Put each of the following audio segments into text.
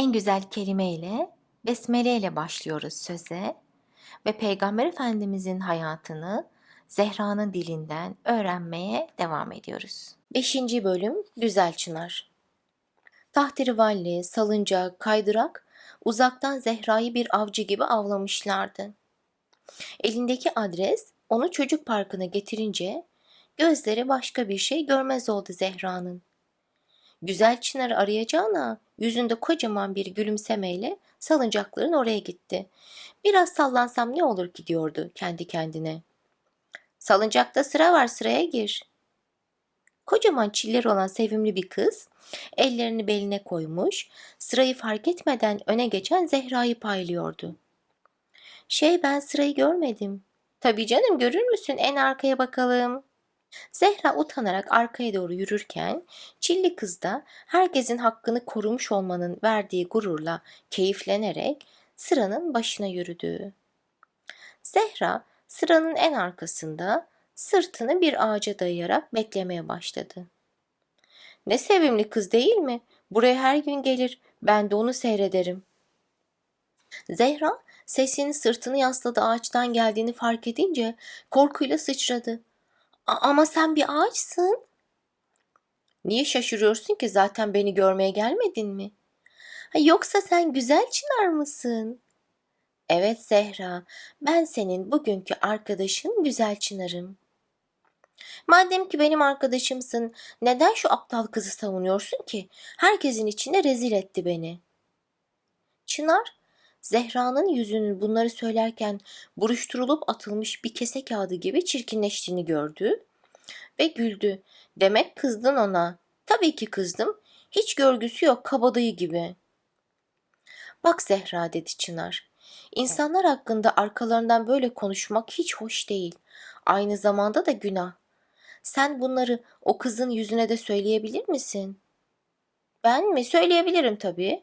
En güzel kelimeyle, besmele ile başlıyoruz söze ve Peygamber Efendimizin hayatını Zehra'nın dilinden öğrenmeye devam ediyoruz. 5. bölüm Güzel Çınar Tahtirivalli, salıncak, kaydırak uzaktan Zehra'yı bir avcı gibi avlamışlardı. Elindeki adres onu çocuk parkına getirince gözleri başka bir şey görmez oldu Zehra'nın. Güzel Çınar'ı arayacağına yüzünde kocaman bir gülümsemeyle salıncakların oraya gitti. Biraz sallansam ne olur ki diyordu kendi kendine. Salıncakta sıra var sıraya gir. Kocaman çiller olan sevimli bir kız ellerini beline koymuş sırayı fark etmeden öne geçen Zehra'yı paylıyordu. Şey ben sırayı görmedim. Tabii canım görür müsün en arkaya bakalım. Zehra utanarak arkaya doğru yürürken çilli kız da herkesin hakkını korumuş olmanın verdiği gururla keyiflenerek sıranın başına yürüdü. Zehra sıranın en arkasında sırtını bir ağaca dayayarak beklemeye başladı. Ne sevimli kız değil mi? Buraya her gün gelir. Ben de onu seyrederim. Zehra sesinin sırtını yasladığı ağaçtan geldiğini fark edince korkuyla sıçradı. "A- Ama sen bir ağaçsın. Niye şaşırıyorsun ki zaten beni görmeye gelmedin mi? Ha, yoksa sen güzel çınar mısın? Evet Zehra, ben senin bugünkü arkadaşın güzel çınarım. Madem ki benim arkadaşımsın, neden şu aptal kızı savunuyorsun ki? Herkesin içinde rezil etti beni. Çınar, Zehra'nın yüzünün bunları söylerken buruşturulup atılmış bir kese kağıdı gibi çirkinleştiğini gördü ve güldü. Demek kızdın ona. Tabii ki kızdım. Hiç görgüsü yok kabadayı gibi. Bak Zehra dedi Çınar. İnsanlar hakkında arkalarından böyle konuşmak hiç hoş değil. Aynı zamanda da günah. Sen bunları o kızın yüzüne de söyleyebilir misin? Ben mi? Söyleyebilirim tabii.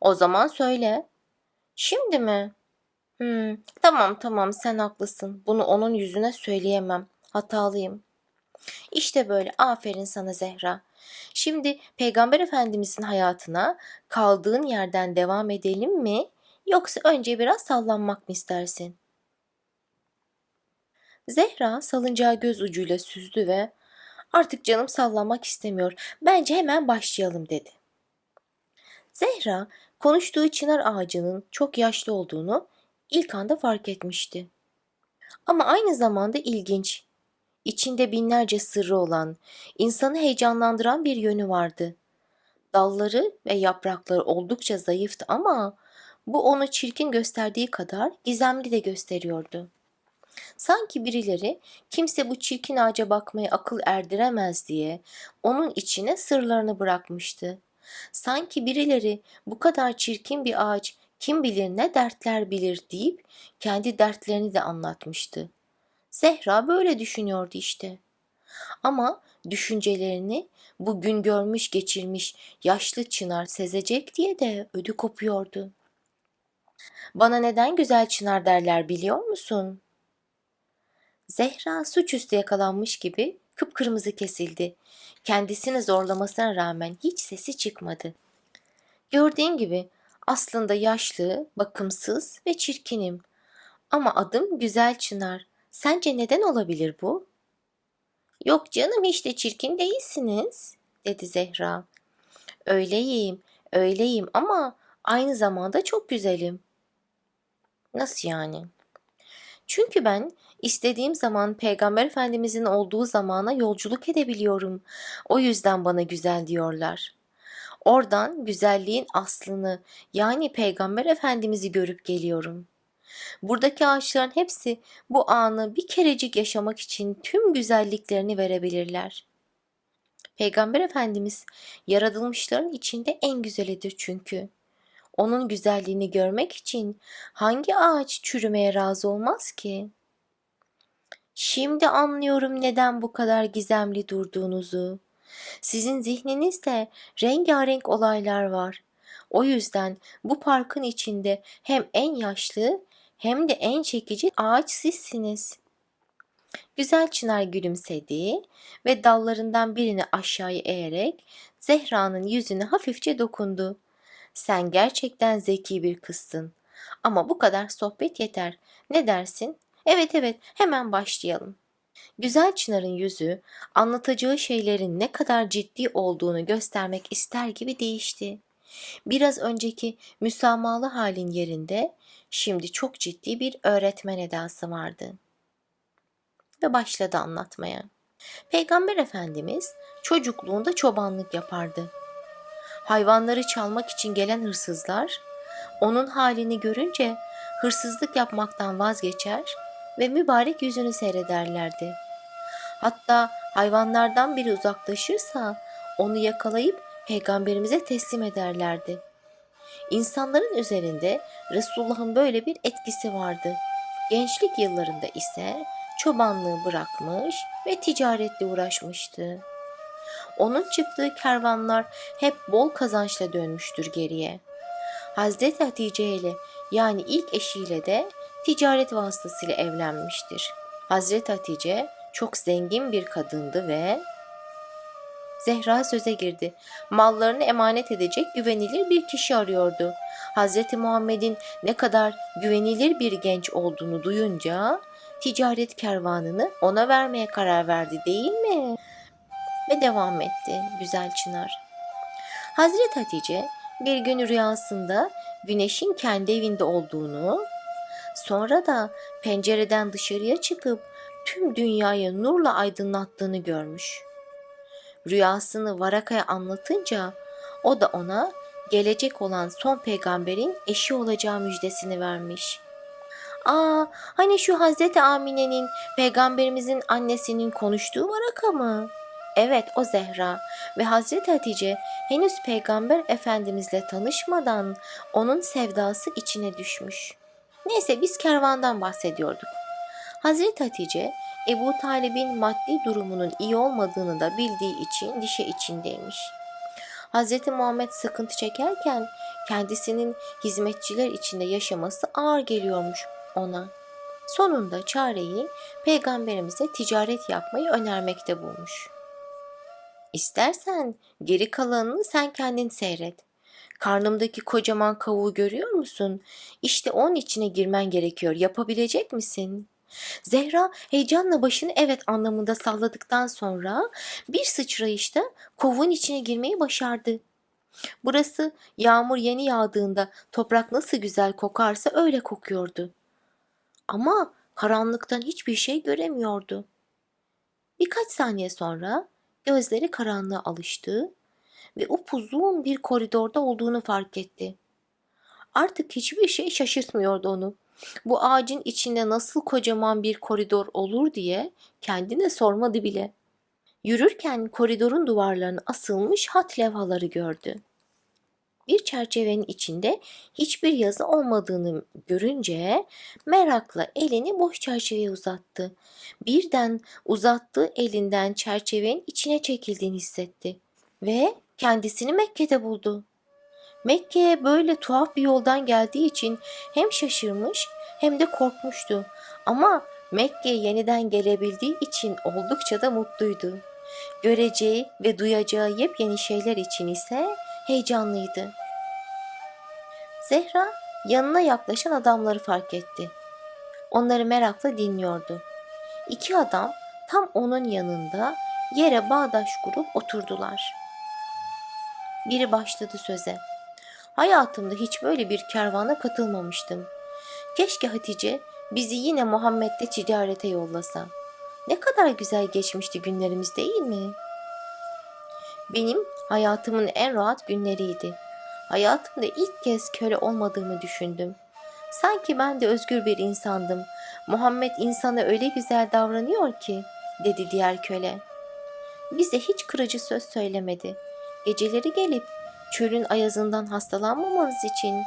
O zaman söyle. Şimdi mi? Hmm, tamam tamam sen haklısın. Bunu onun yüzüne söyleyemem. Hatalıyım. İşte böyle aferin sana Zehra. Şimdi Peygamber Efendimizin hayatına kaldığın yerden devam edelim mi? Yoksa önce biraz sallanmak mı istersin? Zehra salıncağı göz ucuyla süzdü ve artık canım sallanmak istemiyor. Bence hemen başlayalım dedi. Zehra konuştuğu çınar ağacının çok yaşlı olduğunu ilk anda fark etmişti. Ama aynı zamanda ilginç, içinde binlerce sırrı olan, insanı heyecanlandıran bir yönü vardı. Dalları ve yaprakları oldukça zayıftı ama bu onu çirkin gösterdiği kadar gizemli de gösteriyordu. Sanki birileri kimse bu çirkin ağaca bakmaya akıl erdiremez diye onun içine sırlarını bırakmıştı. Sanki birileri bu kadar çirkin bir ağaç kim bilir ne dertler bilir deyip kendi dertlerini de anlatmıştı. Zehra böyle düşünüyordu işte. Ama düşüncelerini bu gün görmüş geçirmiş yaşlı çınar sezecek diye de ödü kopuyordu. Bana neden güzel çınar derler biliyor musun? Zehra suçüstü yakalanmış gibi kıpkırmızı kesildi. Kendisini zorlamasına rağmen hiç sesi çıkmadı. Gördüğün gibi aslında yaşlı, bakımsız ve çirkinim. Ama adım Güzel Çınar. Sence neden olabilir bu? Yok canım hiç de çirkin değilsiniz, dedi Zehra. Öyleyim, öyleyim ama aynı zamanda çok güzelim. Nasıl yani? Çünkü ben istediğim zaman Peygamber Efendimizin olduğu zamana yolculuk edebiliyorum. O yüzden bana güzel diyorlar. Oradan güzelliğin aslını yani Peygamber Efendimiz'i görüp geliyorum. Buradaki ağaçların hepsi bu anı bir kerecik yaşamak için tüm güzelliklerini verebilirler. Peygamber Efendimiz yaratılmışların içinde en güzelidir çünkü. Onun güzelliğini görmek için hangi ağaç çürümeye razı olmaz ki? Şimdi anlıyorum neden bu kadar gizemli durduğunuzu. Sizin zihninizde rengarenk olaylar var. O yüzden bu parkın içinde hem en yaşlı hem de en çekici ağaç sizsiniz. Güzel çınar gülümsedi ve dallarından birini aşağıya eğerek Zehra'nın yüzüne hafifçe dokundu. Sen gerçekten zeki bir kızsın. Ama bu kadar sohbet yeter. Ne dersin? Evet evet hemen başlayalım. Güzel Çınar'ın yüzü anlatacağı şeylerin ne kadar ciddi olduğunu göstermek ister gibi değişti. Biraz önceki müsamahalı halin yerinde şimdi çok ciddi bir öğretmen edası vardı. Ve başladı anlatmaya. Peygamber Efendimiz çocukluğunda çobanlık yapardı. Hayvanları çalmak için gelen hırsızlar onun halini görünce hırsızlık yapmaktan vazgeçer ve mübarek yüzünü seyrederlerdi. Hatta hayvanlardan biri uzaklaşırsa onu yakalayıp peygamberimize teslim ederlerdi. İnsanların üzerinde Resulullah'ın böyle bir etkisi vardı. Gençlik yıllarında ise çobanlığı bırakmış ve ticaretle uğraşmıştı. Onun çıktığı kervanlar hep bol kazançla dönmüştür geriye. Hazreti Hatice ile yani ilk eşiyle de ticaret vasıtasıyla evlenmiştir. Hazreti Hatice çok zengin bir kadındı ve Zehra söze girdi. Mallarını emanet edecek güvenilir bir kişi arıyordu. Hazreti Muhammed'in ne kadar güvenilir bir genç olduğunu duyunca ticaret kervanını ona vermeye karar verdi değil mi? Ve devam etti güzel Çınar. Hazreti Hatice bir gün rüyasında güneşin kendi evinde olduğunu, sonra da pencereden dışarıya çıkıp tüm dünyayı nurla aydınlattığını görmüş. Rüyasını Varaka'ya anlatınca o da ona gelecek olan son peygamberin eşi olacağı müjdesini vermiş. Aa, hani şu Hazreti Amine'nin peygamberimizin annesinin konuştuğu Varaka mı? Evet o Zehra ve Hazreti Hatice henüz peygamber efendimizle tanışmadan onun sevdası içine düşmüş. Neyse biz kervandan bahsediyorduk. Hazreti Hatice Ebu Talib'in maddi durumunun iyi olmadığını da bildiği için dişe içindeymiş. Hazreti Muhammed sıkıntı çekerken kendisinin hizmetçiler içinde yaşaması ağır geliyormuş ona. Sonunda çareyi peygamberimize ticaret yapmayı önermekte bulmuş. İstersen geri kalanını sen kendin seyret. Karnımdaki kocaman kavuğu görüyor musun? İşte onun içine girmen gerekiyor. Yapabilecek misin?'' Zehra heyecanla başını evet anlamında salladıktan sonra bir sıçrayışta kovuğun içine girmeyi başardı. Burası yağmur yeni yağdığında toprak nasıl güzel kokarsa öyle kokuyordu. Ama karanlıktan hiçbir şey göremiyordu. Birkaç saniye sonra gözleri karanlığa alıştı ve upuzun bir koridorda olduğunu fark etti. Artık hiçbir şey şaşırtmıyordu onu bu ağacın içinde nasıl kocaman bir koridor olur diye kendine sormadı bile. Yürürken koridorun duvarlarına asılmış hat levhaları gördü. Bir çerçevenin içinde hiçbir yazı olmadığını görünce merakla elini boş çerçeveye uzattı. Birden uzattığı elinden çerçevenin içine çekildiğini hissetti ve kendisini Mekke'de buldu. Mekke'ye böyle tuhaf bir yoldan geldiği için hem şaşırmış hem de korkmuştu. Ama Mekke'ye yeniden gelebildiği için oldukça da mutluydu. Göreceği ve duyacağı yepyeni şeyler için ise heyecanlıydı. Zehra yanına yaklaşan adamları fark etti. Onları merakla dinliyordu. İki adam tam onun yanında yere bağdaş kurup oturdular. Biri başladı söze. Hayatımda hiç böyle bir kervana katılmamıştım. Keşke Hatice bizi yine Muhammed'le ticarete yollasa. Ne kadar güzel geçmişti günlerimiz değil mi? Benim hayatımın en rahat günleriydi. Hayatımda ilk kez köle olmadığımı düşündüm. Sanki ben de özgür bir insandım. Muhammed insana öyle güzel davranıyor ki, dedi diğer köle. Bize hiç kırıcı söz söylemedi. Geceleri gelip çölün ayazından hastalanmamamız için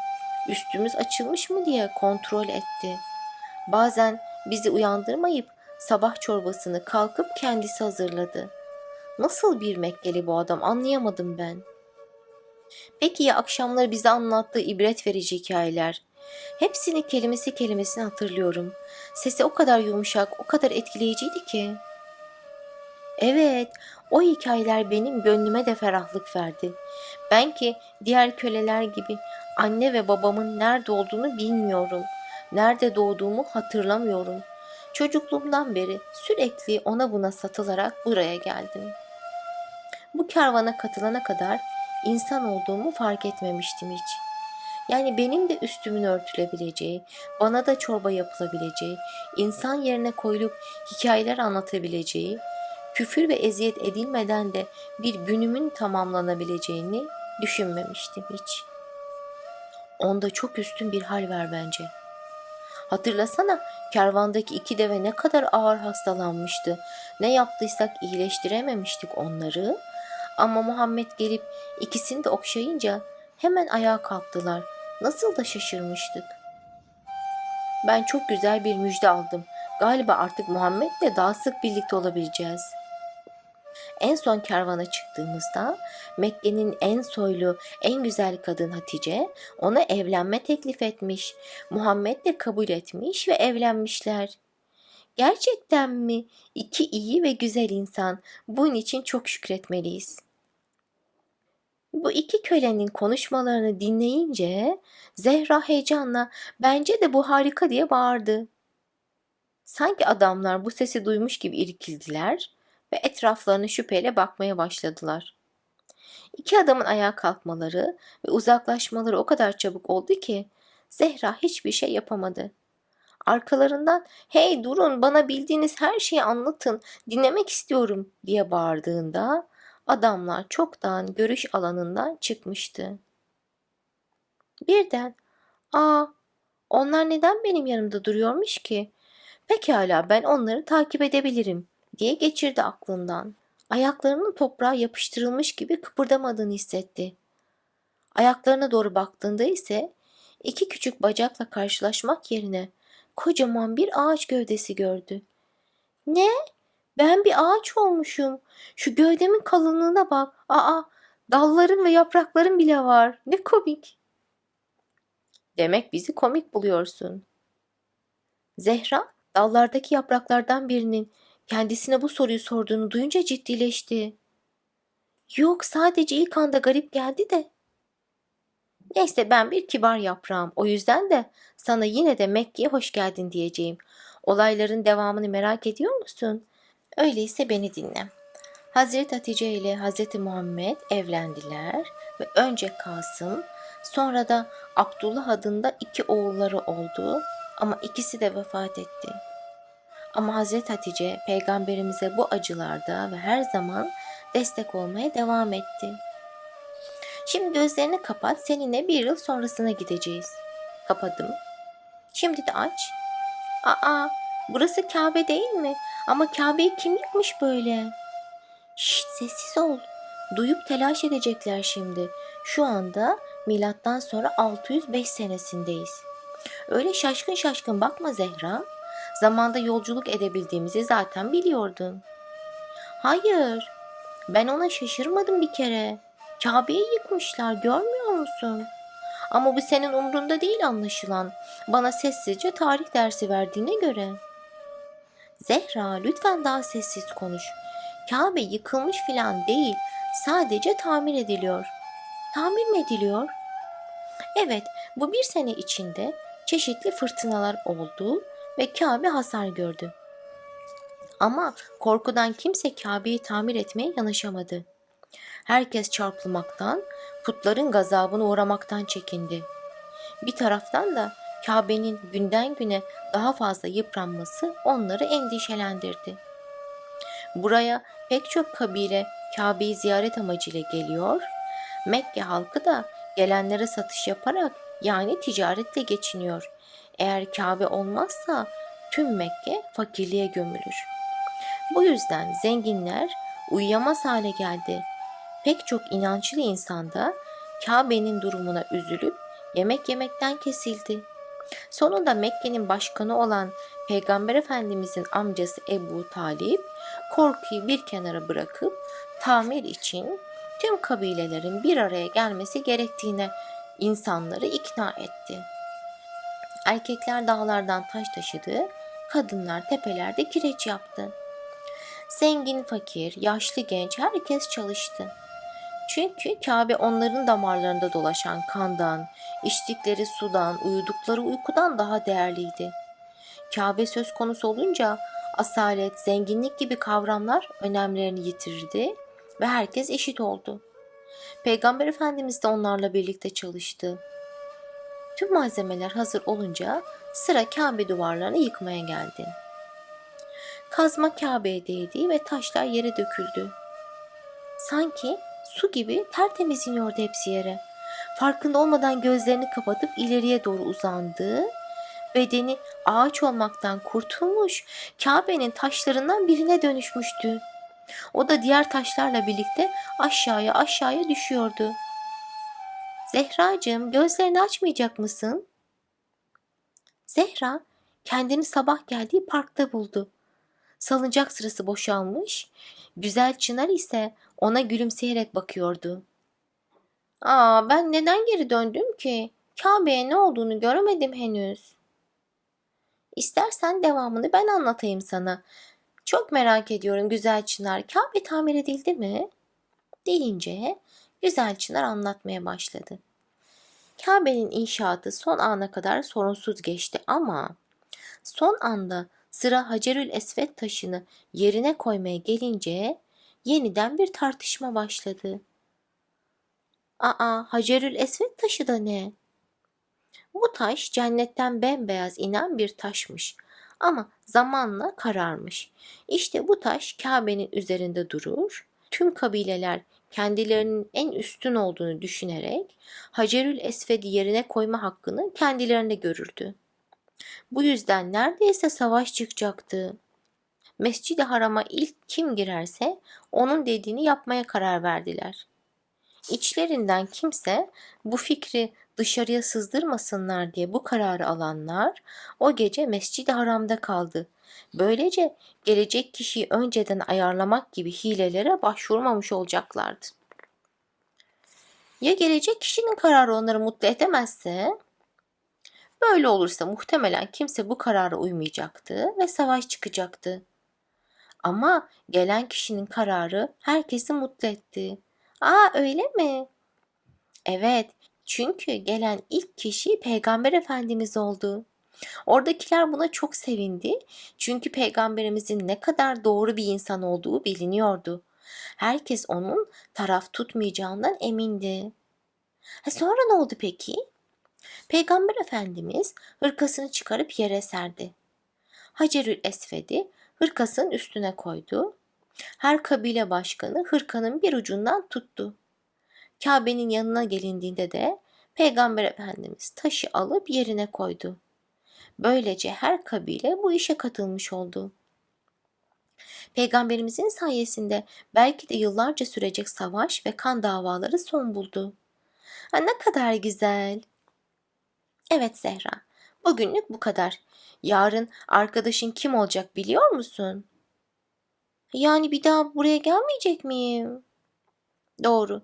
üstümüz açılmış mı diye kontrol etti. Bazen bizi uyandırmayıp sabah çorbasını kalkıp kendisi hazırladı. Nasıl bir Mekkeli bu adam anlayamadım ben. Peki ya akşamları bize anlattığı ibret verici hikayeler? Hepsini kelimesi kelimesine hatırlıyorum. Sesi o kadar yumuşak, o kadar etkileyiciydi ki. Evet, o hikayeler benim gönlüme de ferahlık verdi. Ben ki diğer köleler gibi anne ve babamın nerede olduğunu bilmiyorum. Nerede doğduğumu hatırlamıyorum. Çocukluğumdan beri sürekli ona buna satılarak buraya geldim. Bu kervana katılana kadar insan olduğumu fark etmemiştim hiç. Yani benim de üstümün örtülebileceği, bana da çorba yapılabileceği, insan yerine koyulup hikayeler anlatabileceği, küfür ve eziyet edilmeden de bir günümün tamamlanabileceğini düşünmemiştim hiç. Onda çok üstün bir hal var bence. Hatırlasana kervandaki iki deve ne kadar ağır hastalanmıştı. Ne yaptıysak iyileştirememiştik onları. Ama Muhammed gelip ikisini de okşayınca hemen ayağa kalktılar. Nasıl da şaşırmıştık. Ben çok güzel bir müjde aldım. Galiba artık Muhammed'le daha sık birlikte olabileceğiz. En son kervana çıktığımızda Mekke'nin en soylu, en güzel kadın Hatice ona evlenme teklif etmiş. Muhammed de kabul etmiş ve evlenmişler. Gerçekten mi? İki iyi ve güzel insan. Bunun için çok şükretmeliyiz. Bu iki kölenin konuşmalarını dinleyince Zehra heyecanla bence de bu harika diye bağırdı. Sanki adamlar bu sesi duymuş gibi irkildiler ve etraflarına şüpheyle bakmaya başladılar. İki adamın ayağa kalkmaları ve uzaklaşmaları o kadar çabuk oldu ki Zehra hiçbir şey yapamadı. Arkalarından hey durun bana bildiğiniz her şeyi anlatın dinlemek istiyorum diye bağırdığında adamlar çoktan görüş alanından çıkmıştı. Birden aa onlar neden benim yanımda duruyormuş ki? Pekala ben onları takip edebilirim diye geçirdi aklından. Ayaklarının toprağa yapıştırılmış gibi kıpırdamadığını hissetti. Ayaklarına doğru baktığında ise iki küçük bacakla karşılaşmak yerine kocaman bir ağaç gövdesi gördü. Ne? Ben bir ağaç olmuşum. Şu gövdemin kalınlığına bak. Aa, dallarım ve yapraklarım bile var. Ne komik. Demek bizi komik buluyorsun. Zehra dallardaki yapraklardan birinin kendisine bu soruyu sorduğunu duyunca ciddileşti. Yok sadece ilk anda garip geldi de. Neyse ben bir kibar yaprağım. O yüzden de sana yine de Mekke'ye hoş geldin diyeceğim. Olayların devamını merak ediyor musun? Öyleyse beni dinle. Hazreti Hatice ile Hazreti Muhammed evlendiler ve önce Kasım sonra da Abdullah adında iki oğulları oldu ama ikisi de vefat etti. Ama Hazreti Hatice peygamberimize bu acılarda ve her zaman destek olmaya devam etti. Şimdi gözlerini kapat seninle bir yıl sonrasına gideceğiz. Kapadım. Şimdi de aç. Aa burası Kabe değil mi? Ama Kabe'yi kim yıkmış böyle? Şşt sessiz ol. Duyup telaş edecekler şimdi. Şu anda milattan sonra 605 senesindeyiz. Öyle şaşkın şaşkın bakma Zehra. Zamanda yolculuk edebildiğimizi zaten biliyordun. Hayır, ben ona şaşırmadım bir kere. Kabe'yi yıkmışlar görmüyor musun? Ama bu senin umrunda değil anlaşılan. Bana sessizce tarih dersi verdiğine göre. Zehra lütfen daha sessiz konuş. Kabe yıkılmış filan değil. Sadece tamir ediliyor. Tamir mi ediliyor? Evet, bu bir sene içinde çeşitli fırtınalar oldu ve Kabe hasar gördü. Ama korkudan kimse Kabe'yi tamir etmeye yanaşamadı. Herkes çarpılmaktan, putların gazabına uğramaktan çekindi. Bir taraftan da Kabe'nin günden güne daha fazla yıpranması onları endişelendirdi. Buraya pek çok kabile Kabe'yi ziyaret amacıyla geliyor, Mekke halkı da gelenlere satış yaparak yani ticaretle geçiniyor. Eğer Kabe olmazsa tüm Mekke fakirliğe gömülür. Bu yüzden zenginler uyuyamaz hale geldi. Pek çok inançlı insan da Kabe'nin durumuna üzülüp yemek yemekten kesildi. Sonunda Mekke'nin başkanı olan Peygamber Efendimizin amcası Ebu Talip korkuyu bir kenara bırakıp tamir için tüm kabilelerin bir araya gelmesi gerektiğine insanları ikna etti. Erkekler dağlardan taş taşıdı, kadınlar tepelerde kireç yaptı. Zengin, fakir, yaşlı, genç herkes çalıştı. Çünkü Kabe onların damarlarında dolaşan kandan, içtikleri sudan, uyudukları uykudan daha değerliydi. Kabe söz konusu olunca asalet, zenginlik gibi kavramlar önemlerini yitirdi ve herkes eşit oldu. Peygamber Efendimiz de onlarla birlikte çalıştı. Tüm malzemeler hazır olunca sıra Kabe duvarlarını yıkmaya geldi. Kazma Kabe'ye değdi ve taşlar yere döküldü. Sanki su gibi tertemiz iniyordu hepsi yere. Farkında olmadan gözlerini kapatıp ileriye doğru uzandı. Bedeni ağaç olmaktan kurtulmuş, Kabe'nin taşlarından birine dönüşmüştü. O da diğer taşlarla birlikte aşağıya aşağıya düşüyordu. Zehracığım gözlerini açmayacak mısın? Zehra kendini sabah geldiği parkta buldu. Salıncak sırası boşalmış, güzel Çınar ise ona gülümseyerek bakıyordu. Aa ben neden geri döndüm ki? Kabe'ye ne olduğunu göremedim henüz. İstersen devamını ben anlatayım sana. Çok merak ediyorum güzel Çınar. Kabe tamir edildi mi? Deyince güzel Çınar anlatmaya başladı. Kabe'nin inşaatı son ana kadar sorunsuz geçti ama son anda sıra Hacerül Esved taşını yerine koymaya gelince yeniden bir tartışma başladı. Aa, Hacerül Esved taşı da ne? Bu taş cennetten bembeyaz inen bir taşmış ama zamanla kararmış. İşte bu taş Kabe'nin üzerinde durur. Tüm kabileler kendilerinin en üstün olduğunu düşünerek Hacerül Esved'i yerine koyma hakkını kendilerine görürdü. Bu yüzden neredeyse savaş çıkacaktı. Mescid-i Haram'a ilk kim girerse onun dediğini yapmaya karar verdiler. İçlerinden kimse bu fikri dışarıya sızdırmasınlar diye bu kararı alanlar o gece Mescid-i Haram'da kaldı. Böylece gelecek kişiyi önceden ayarlamak gibi hilelere başvurmamış olacaklardı. Ya gelecek kişinin kararı onları mutlu edemezse? Böyle olursa muhtemelen kimse bu karara uymayacaktı ve savaş çıkacaktı. Ama gelen kişinin kararı herkesi mutlu etti. Aa öyle mi? Evet, çünkü gelen ilk kişi Peygamber Efendimiz oldu. Oradakiler buna çok sevindi. Çünkü peygamberimizin ne kadar doğru bir insan olduğu biliniyordu. Herkes onun taraf tutmayacağından emindi. Ha, sonra ne oldu peki? Peygamber Efendimiz hırkasını çıkarıp yere serdi. Hacerül Esved'i hırkasının üstüne koydu. Her kabile başkanı hırkanın bir ucundan tuttu. Kabe'nin yanına gelindiğinde de Peygamber Efendimiz taşı alıp yerine koydu. Böylece her kabile bu işe katılmış oldu. Peygamberimizin sayesinde belki de yıllarca sürecek savaş ve kan davaları son buldu. Ha, ne kadar güzel. Evet Zehra, bugünlük bu kadar. Yarın arkadaşın kim olacak biliyor musun? Yani bir daha buraya gelmeyecek miyim? Doğru.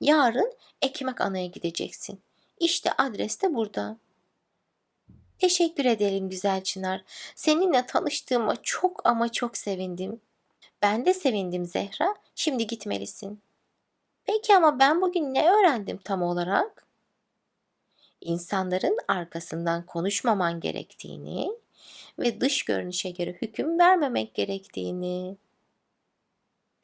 Yarın ekmek anaya gideceksin. İşte adres de burada. Teşekkür ederim güzel Çınar. Seninle tanıştığıma çok ama çok sevindim. Ben de sevindim Zehra. Şimdi gitmelisin. Peki ama ben bugün ne öğrendim tam olarak? İnsanların arkasından konuşmaman gerektiğini ve dış görünüşe göre hüküm vermemek gerektiğini.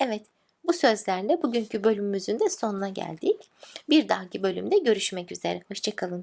Evet, bu sözlerle bugünkü bölümümüzün de sonuna geldik. Bir dahaki bölümde görüşmek üzere. Hoşçakalın.